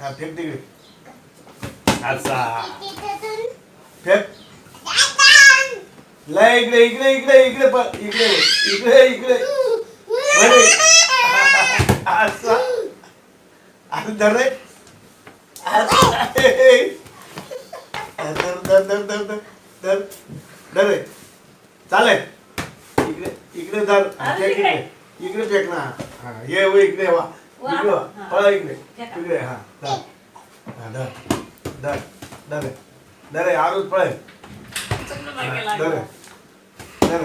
हा फेक तिकडे. असा. फेक. लय इकडे इकडे इकडे इकडे प- इकडे इकडे इकडे. वरे. असा. आणि धर रे. असा. धर धर धर धर धर धर. धर रे. चालेल इकडे इकडे धर. अरे फेक इकडे. फेक ना. हा ये वो इकडे वा. वा. इकडे. वा हा. पळा इकडे. इकडे हा. धर. हा धर. धर. धर. धर रे आरूच पळे. धर. धर.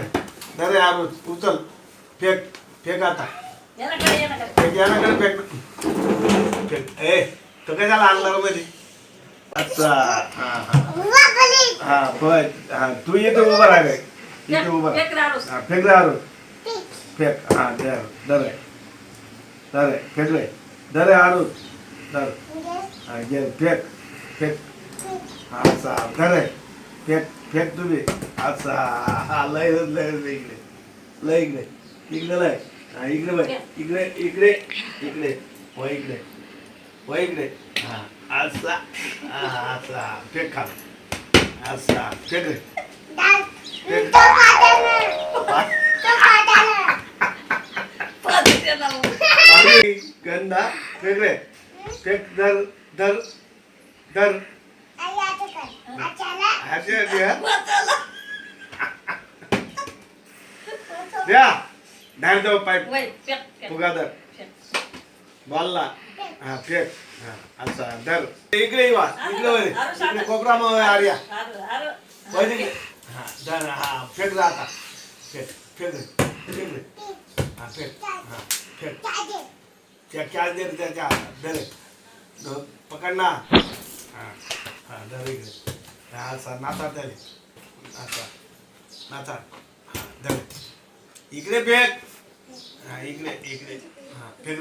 धर रे आरूच उचल. फेक. फेक आता. फेक यानाकडे फेक. फेक. ए तो कशाला आणला मध्ये अच्छा. हा हा. हा हा तू इथे उभा राह रे. इथे उभा. फेक राडूस. हा फेक रे आरू फेक. हा धर धर आरू धर हा घे फेक फेक. हा असा धर रे फेक फेक तुम्ही. असा लय लय इकडे. लय इकडे. इकडे लय. हा इकडे बघ. इकडे इकडे. इकडे. व इकडे. व इकडे. हा असा असा फेक खा. असा फेक. रे फेक. गंधा फेक रे फेक धर धर धर हाचे द्या. धार दो पाईप फुगा फेक. बॉलला. हा फेक. हा असा धर इकडे वा इकडे वर इकडे कोकरा मग आर्या. हा हा फेक रे आता. फेक हा फेक हा फेक. त्या कॅच दे रे त्याच्या दर धर. रे. धर, पकड ना. हा. इकडे. हा असा नाचा त्याले. नाचा. नाचा. हा इकडे फेक. हा इकडे इकडे. हा फेक